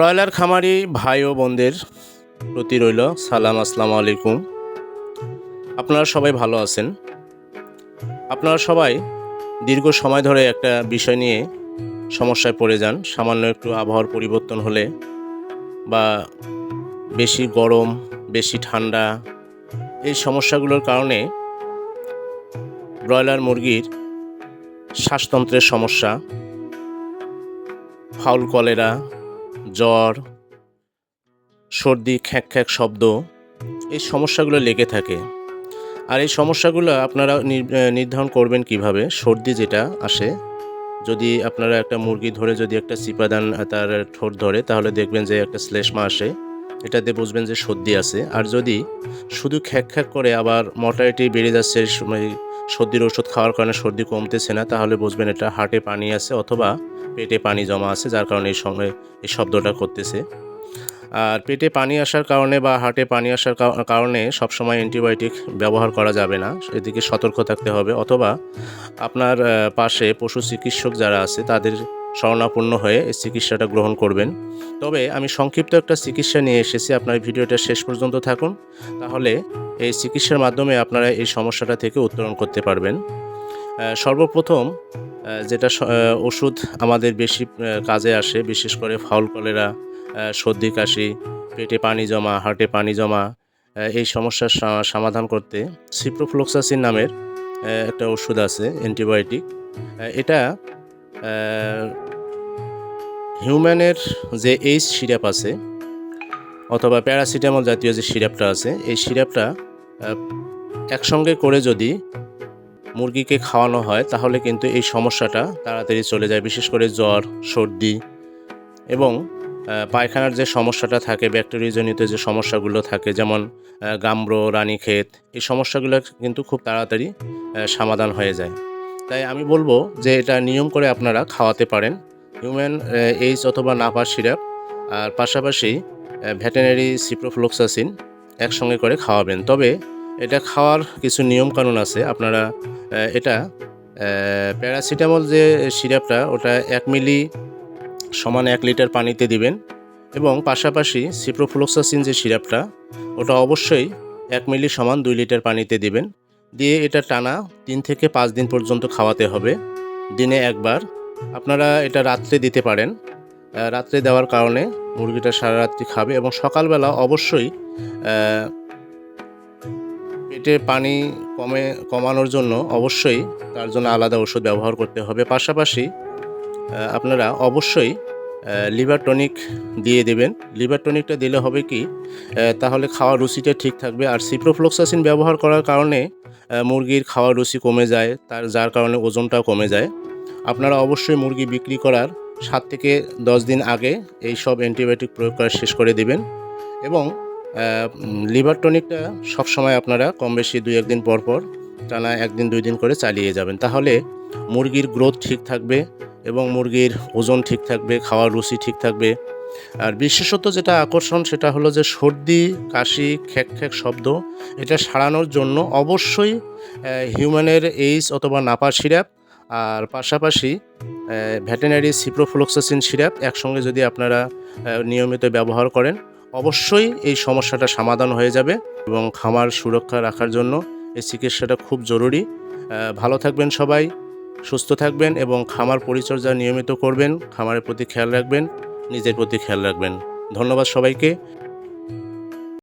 Broiler খামারি ভাই ও বোনদের প্রতি রইল সালাম, আসসালামু আলাইকুম। আপনারা সবাই ভালো আছেন। আপনারা সবাই দীর্ঘ সময় ধরে একটা বিষয় নিয়ে সমস্যায় পড়ে যান। সামান্য একটু আবহাওয়ার পরিবর্তন হলে বা বেশি গরম, বেশি ঠান্ডা, এই সমস্যাগুলোর কারণে ব্রয়লার মুরগির শ্বাসতন্ত্রের সমস্যা, ফাউল কলেরা জ্বর, সর্দি, খ্যাঁক খ্যাঁক শব্দ, এই সমস্যাগুলো লেগে থাকে। আর এই সমস্যাগুলো আপনারা নির- নির্ধারণ করবেন কীভাবে? সর্দি যেটা আসে, যদি আপনারা একটা মুরগি ধরে যদি একটা চিপাদান তার ঠোঁট ধরে, তাহলে দেখবেন যে একটা শ্লেষ্মা আসে। এটাতে বুঝবেন যে সর্দি আছে। আর যদি শুধু খ্যাক খ্যাক করে আবার মর্টালিটি বেড়ে যাচ্ছে সর্দির ওষুধ খাওয়ার কারণে সর্দি কমতেছে না, তাহলে বুঝবেন এটা হার্টে পানি আছে অথবা পেটে পানি জমা আছে, যার কারণে এই সময় এই শব্দটা করতেছে। আর পেটে পানি আসার কারণে বা হার্টে পানি আসার কারণে সবসময় অ্যান্টিবায়োটিক ব্যবহার করা যাবে না, এদিকে সতর্ক থাকতে হবে। অথবা আপনার পাশে পশু চিকিৎসক যারা আছে, তাদের শরণাপন্ন হয়ে এই চিকিৎসাটা গ্রহণ করবেন। তবে আমি সংক্ষিপ্ত একটা চিকিৎসা নিয়ে এসেছি, আপনার ভিডিওটা শেষ পর্যন্ত থাকুন। তাহলে এই চিকিৎসার মাধ্যমে আপনারা এই সমস্যাটা থেকে উত্তরণ করতে পারবেন। সর্বপ্রথম যেটা ওষুধ আমাদের বেশি কাজে আসে, বিশেষ করে ফাউল কলেরা সর্দি, কাশি, পেটে পানি জমা, হার্টে পানি জমা এই সমস্যার সমাধান করতে সিপ্রোফ্লোক্সাসিন নামের একটা ওষুধ আছে, অ্যান্টিবায়োটিক। এটা হিউম্যানের যে এইচ সিরাপ আছে অথবা প্যারাসিটামল জাতীয় যে সিরাপটা আছে এই সিরাপটা একসঙ্গে করে যদি মুরগিকে খাওয়ানো হয় তাহলে কিন্তু এই সমস্যাটা তাড়াতাড়ি চলে যায় বিশেষ করে জ্বর সর্দি এবং পায়খানার যে সমস্যাটা থাকে ব্যাকটেরিয়াজনিত যে সমস্যাগুলো থাকে যেমন আহ, গাম্ব্র রানীক্ষেত এই সমস্যাগুলো কিন্তু খুব তাড়াতাড়ি সমাধান হয়ে যায়। তাই আমি বলব যে এটা নিয়ম করে আপনারা খাওয়াতে পারেন। হিউম্যান এইচ অথবা নাপার সিরাপ, আর পাশাপাশি ভেটেনারি সিপ্রোফ্লোক্সাসিন একসঙ্গে করে খাওয়াবেন। তবে এটা খাওয়ার কিছু নিয়মকানুন আছে। আপনারা এটা প্যারাসিটামল যে সিরাপটা, ওটা এক মিলি সমান এক লিটার পানিতে দিবেন এবং পাশাপাশি সিপ্রোফ্লোক্সাসিন যে সিরাপটা, ওটা অবশ্যই এক মিলি সমান দুই লিটার পানিতে দিবেন। দিয়ে এটা টানা তিন থেকে পাঁচ দিন পর্যন্ত খাওয়াতে হবে। দিনে একবার। আপনারা এটা রাত্রে দিতে পারেন। রাত্রে দেওয়ার কারণে মুরগিটা সারা রাত্রি খাবে এবং সকালবেলা অবশ্যই পেটে পানি কমে, কমানোর জন্য অবশ্যই তার জন্য আলাদা ওষুধ ব্যবহার করতে হবে। পাশাপাশি আপনারা অবশ্যই লিভার টনিক দিয়ে দেবেন। লিভার টনিকটা দিলে হবে কি তাহলে খাওয়ার রুচিটা ঠিক থাকবে। আর সিপ্রোফ্লোক্সাসিন ব্যবহার করার কারণে মুরগির খাওয়ার রুচি কমে যায়, তার, যার কারণে ওজনটাও কমে যায়। আপনারা অবশ্যই মুরগি বিক্রি করার সাত থেকে দশ দিন আগে এই সব অ্যান্টিবায়োটিক প্রয়োগ করা শেষ করে দিবেন এবং লিভার টনিকটা সবসময় আপনারা কম বেশি দুই একদিন পর পর, টানা একদিন দুই দিন করে চালিয়ে যাবেন। তাহলে মুরগির গ্রোথ ঠিক থাকবে এবং মুরগির ওজন ঠিক থাকবে, খাওয়ার রুচি ঠিক থাকবে। আর বিশেষত যেটা আকর্ষণ সেটা হলো যে সর্দি, কাশি, খ্যাক খ্যাক শব্দ, এটা সারানোর জন্য অবশ্যই হিউম্যানের এইচ অথবা নাপা সিরাপ, আর পাশাপাশি ভেটেনারি সিপ্রোফ্লোক্সাসিন সিরাপ একসঙ্গে যদি আপনারা নিয়মিত ব্যবহার করেন, অবশ্যই এই সমস্যাটা সমাধান হয়ে যাবে এবং খামার সুরক্ষা রাখার জন্য এই চিকিৎসাটা খুব জরুরি। ভালো থাকবেন সবাই, সুস্থ থাকবেন এবং খামার পরিচর্যা নিয়মিত করবেন, খামারের প্রতি খেয়াল রাখবেন। নিজের প্রতি খেয়াল রাখবেন। ধন্যবাদ সবাইকে।